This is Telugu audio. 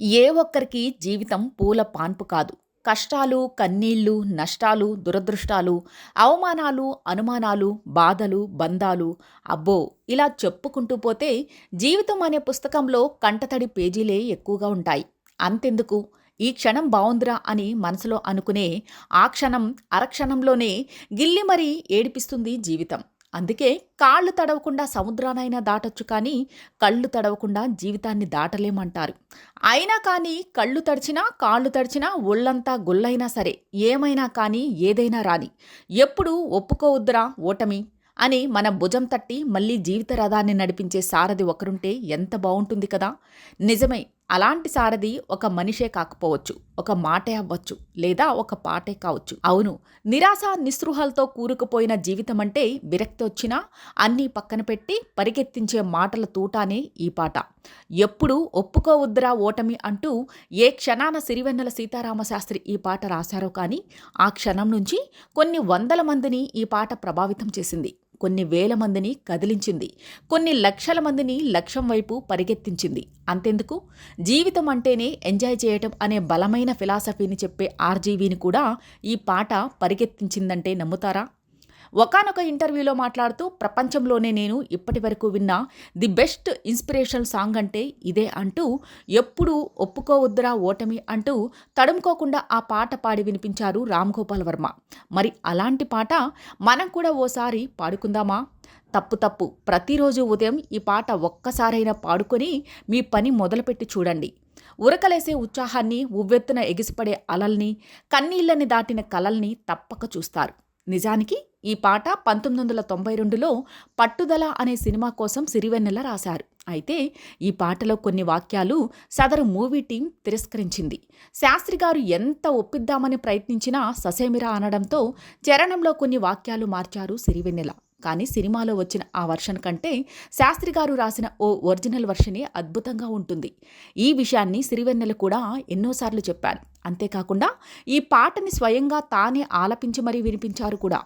ఏ ఒక్కరికి జీవితం పూల పాన్పు కాదు. కష్టాలు కన్నీళ్ళు నష్టాలు దురదృష్టాలు అవమానాలు అనుమానాలు బాధలు బంధాలు. అబ్బో! ఇలా చెప్పుకుంటూ పోతే జీవితం అనే పుస్తకంలో కంటతడి పేజీలే ఎక్కువగా ఉంటాయి. అంతెందుకు? ఈ క్షణం బావుందిరా అని మనసులో అనుకునే ఆ క్షణం అరక్షణంలోనే గిల్లి మరీ ఏడిపిస్తుంది జీవితం. అందుకే కాళ్ళు తడవకుండా సముద్రానైనా దాటొచ్చు కానీ కళ్ళు తడవకుండా జీవితాన్ని దాటలేమంటారు. అయినా కానీ కళ్ళు తడిచినా కాళ్ళు తడిచినా ఒళ్ళంతా గుళ్ళైనా సరే ఏమైనా కానీ ఏదైనా రాని ఎప్పుడు ఒప్పుకోవద్దురా ఓటమి అని మన భుజం తట్టి మళ్ళీ జీవిత రథాన్ని నడిపించే సారథి ఒకరుంటే ఎంత బాగుంటుంది కదా! నిజమే అలాంటి సారథి ఒక మనిషే కాకపోవచ్చు ఒక మాటే అవ్వచ్చు లేదా ఒక పాటే కావచ్చు. అవును నిరాశ నిస్పృహలతో కూరుకుపోయిన జీవితం అంటే విరక్తి వచ్చినా అన్నీ పక్కన పెట్టి పరిగెత్తించే మాటల తూటానే ఈ పాట. ఎప్పుడు ఒప్పుకోవద్దురా ఓటమి అంటూ ఏ క్షణాన సిరివెన్నెల సీతారామశాస్త్రి ఈ పాట రాశారో కానీ ఆ క్షణం నుంచి కొన్ని వందల మందిని ఈ పాట ప్రభావితం చేసింది. కొన్ని వేల మందిని కదిలించింది. కొన్ని లక్షల మందిని లక్ష్యం వైపు పరిగెత్తించింది. అంతెందుకు? జీవితం అంటేనే ఎంజాయ్ చేయటం అనే బలమైన ఫిలాసఫీని చెప్పే ఆర్జీవీని కూడా ఈ పాట పరిగెత్తించిందంటే నమ్ముతారా? ఒకనొక ఇంటర్వ్యూలో మాట్లాడుతూ ప్రపంచంలోనే నేను ఇప్పటి వరకు విన్న ది బెస్ట్ ఇన్స్పిరేషనల్ సాంగ్ అంటే ఇదే అంటూ ఎప్పుడూ ఒప్పుకోవద్దురా ఓటమి అంటూ తడుముకోకుండా ఆ పాట పాడి వినిపించారు రామ్ గోపాల్ వర్మ. మరి అలాంటి పాట మనం కూడా ఓసారి పాడుకుందామా? తప్పు తప్పు. ప్రతిరోజు ఉదయం ఈ పాట ఒక్కసారైనా పాడుకొని మీ పని మొదలుపెట్టి చూడండి. ఉరకలేసే ఉత్సాహాన్ని ఉవ్వెత్తున ఎగిసిపడే అలల్ని కన్నీళ్ళని దాటిన కలల్ని తప్పక చూస్తారు. నిజానికి ఈ పాట పంతొమ్మిది వందల తొంభై రెండులో పట్టుదల అనే సినిమా కోసం సిరివెన్నెల రాశారు. అయితే ఈ పాటలో కొన్ని వాక్యాలు సదరు మూవీ టీం తిరస్కరించింది. శాస్త్రి గారు ఎంత ఒప్పిద్దామని ప్రయత్నించినా ససేమిరా అనడంతో చరణంలో కొన్ని వాక్యాలు మార్చారు సిరివెన్నెల. కానీ సినిమాలో వచ్చిన ఆ వర్షన్ కంటే శాస్త్రి గారు రాసిన ఓ ఒరిజినల్ వర్షనే అద్భుతంగా ఉంటుంది. ఈ విషయాన్ని సిరివెన్నెల కూడా ఎన్నోసార్లు చెప్పారు. అంతేకాకుండా ఈ పాటని స్వయంగా తానే ఆలపించి మరీ వినిపించారు కూడా.